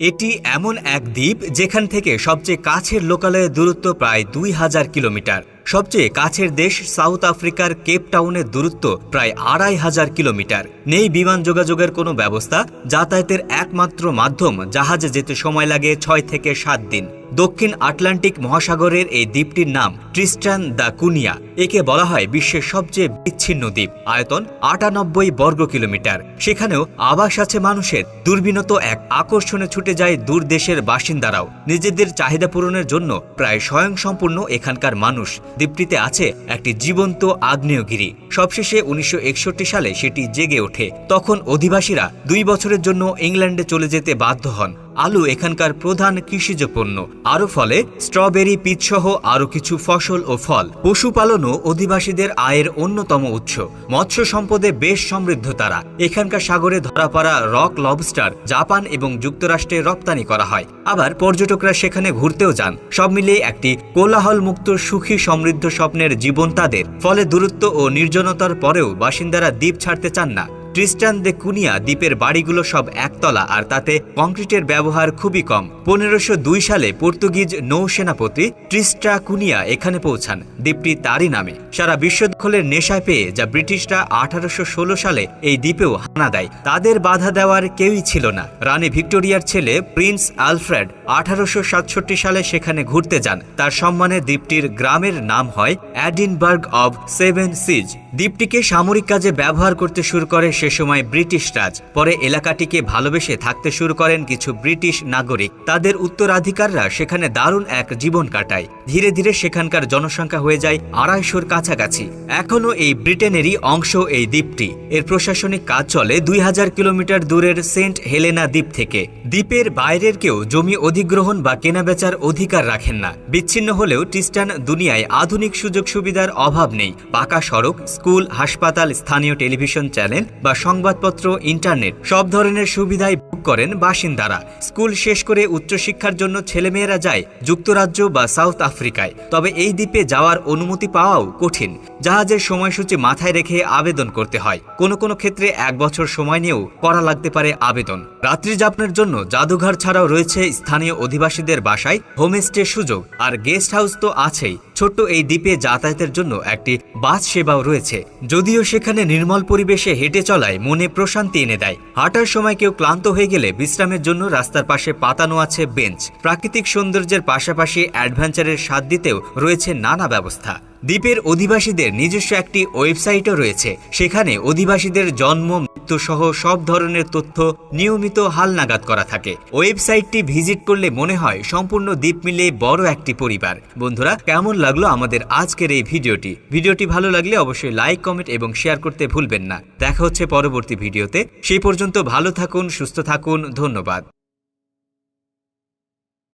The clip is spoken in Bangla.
এটি এমন এক দ্বীপ যেখান থেকে সবচেয়ে কাছের লোকালয়ের দূরত্ব প্রায় দুই হাজার কিলোমিটার। সবচেয়ে কাছের দেশ সাউথ আফ্রিকার কেপ টাউনের দূরত্ব প্রায় আড়াই হাজার কিলোমিটার। নেই বিমান যোগাযোগের কোনো ব্যবস্থা, যাতায়াতের একমাত্র মাধ্যম, জাহাজে যেতে সময় লাগে ছয় থেকে সাত দিন। দক্ষিণ আটলান্টিক মহাসাগরের এই দ্বীপটির নাম ট্রিস্টান দ্য কুনিয়া, একে বলা হয় বিশ্বের সবচেয়ে বিচ্ছিন্ন দ্বীপ। আয়তন আটানব্বই বর্গ কিলোমিটার। সেখানেও আবাস আছে মানুষের। দুর্বিনত এক আকর্ষণে ছুটে যায় দূর দেশের বাসিন্দারাও। নিজেদের চাহিদা পূরণের জন্য প্রায় স্বয়ংসম্পূর্ণ এখানকার মানুষ। দ্বীপটিতে আছে একটি জীবন্ত আগ্নেয়গিরি। সবশেষে উনিশশো একষট্টি সালে সেটি জেগে ওঠে। তখন অধিবাসীরা দুই বছরের জন্য ইংল্যান্ডে চলে যেতে বাধ্য হন। আলু এখানকার প্রধান কৃষিজ পণ্য আরও ফলে স্ট্রবেরি, পিচসহ আরও কিছু ফসল ও ফল। পশুপালনও অধিবাসীদের আয়ের অন্যতম উৎস। মৎস্য সম্পদে বেশ সমৃদ্ধ তারা। এখানকার সাগরে ধরা পড়া রক লবস্টার জাপান এবং যুক্তরাষ্ট্রে রপ্তানি করা হয়। আবার পর্যটকরা সেখানে ঘুরতেও যান। সব মিলিয়ে একটি কোলাহল মুক্ত সুখী, সমৃদ্ধ স্বপ্নের জীবন তাদের। ফলে দূরত্ব ও নির্জনতার পরেও বাসিন্দারা দ্বীপ ছাড়তে চান না। ট্রিস্টান দে কুনিয়া দ্বীপের বাড়িগুলো সব একতলা আর তাতে কংক্রিটের ব্যবহার খুবই কম। পনেরোশো সালে পর্তুগিজ নৌসেনাপতি ট্রিস্টা কুনিয়া এখানে পৌঁছান, দ্বীপটি তারই নামে। সারা বিশ্ব দখলের নেশায় পেয়ে যা ব্রিটিশরা আঠারোশো ষোলো সালে এই দ্বীপেও হানা দেয়, তাদের বাধা দেওয়ার কেউই ছিল না। রানী ভিক্টোরিয়ার ছেলে প্রিন্স আলফ্রেড আঠারোশো সাতষট্টি সালে সেখানে ঘুরতে যান। তার সম্মানে দ্বীপটির গ্রামের নাম হয় অ্যাডিনবার্গ অব সেভেন সিজ দ্বীপটিকে সামরিক কাজে ব্যবহার করতে শুরু করে সে সময় ব্রিটিশ রাজ। পরে এলাকাটিকে ভালোবেসে থাকতে শুরু করেন কিছু ব্রিটিশ নাগরিক। তাদের উত্তরাধিকাররা সেখানে দারুণ এক জীবন কাটায়। ধীরে ধীরে সেখানকার জনসংখ্যা হয়ে যায় আড়াইশোর কাছাকাছি। এখনও এই ব্রিটেনেরই অংশ এই দ্বীপটি। এর প্রশাসনিক কাজ চলে দুই হাজার কিলোমিটার দূরের সেন্ট হেলেনা দ্বীপ থেকে। দ্বীপের বাইরের কেউ জমি অধিগ্রহণ বা কেনাবেচার অধিকার রাখেন না। বিচ্ছিন্ন হলেও টিস্টান দুনিয়ায় আধুনিক সুযোগ সুবিধার অভাব নেই। পাকা সড়ক, স্কুল, হাসপাতাল, স্থানীয় টেলিভিশন চ্যানেল বা সংবাদপত্র, ইন্টারনেট সব ধরনের সুবিধাই ভোগ করেন বাসিন্দারা। স্কুল শেষ করে উচ্চশিক্ষার জন্য ছেলেমেয়েরা যায় যুক্তরাজ্য বা সাউথ আফ্রিকায়। তবে এই দ্বীপে যাওয়ার অনুমতি পাওয়াও কঠিন। জাহাজের সময়সূচি মাথায় রেখে আবেদন করতে হয়। কোনো কোনো ক্ষেত্রে এক বছর সময় নিয়েও করা লাগতে পারে আবেদন। রাত্রি যাপনের জন্য জাদুঘর ছাড়াও রয়েছে স্থানীয় অধিবাসীদের বাসায় হোমস্টে সুযোগ। আর গেস্ট হাউস তো আছেই। ছোট্ট এই দ্বীপে যাতায়াতের জন্য একটি বাস সেবাও রয়েছে। যদিও সেখানে নির্মল পরিবেশে হেঁটে চলায় মনে প্রশান্তি এনে দেয়। হাঁটার সময় কেউ ক্লান্ত হয়ে গেলে বিশ্রামের জন্য রাস্তার পাশে পাতানো আছে বেঞ্চ। প্রাকৃতিক সৌন্দর্যের পাশাপাশি অ্যাডভেঞ্চারের স্বাদ দিতেও রয়েছে নানা ব্যবস্থা। দ্বীপের অধিবাসীদের নিজস্ব একটি ওয়েবসাইটও রয়েছে। সেখানে অধিবাসীদের জন্ম, মৃত্যু সহ সব ধরনের তথ্য নিয়মিত হালনাগাদ করা থাকে। ওয়েবসাইটটি ভিজিট করলে মনে হয় সম্পূর্ণ দ্বীপ মিলে বড় একটি পরিবার। বন্ধুরা, কেমন লাগল আমাদের আজকের এই ভিডিওটি? ভিডিওটি ভালো লাগলে অবশ্যই লাইক, কমেন্ট এবং শেয়ার করতে ভুলবেন না। দেখা হচ্ছে পরবর্তী ভিডিওতে। সেই পর্যন্ত ভালো থাকুন, সুস্থ থাকুন, ধন্যবাদ।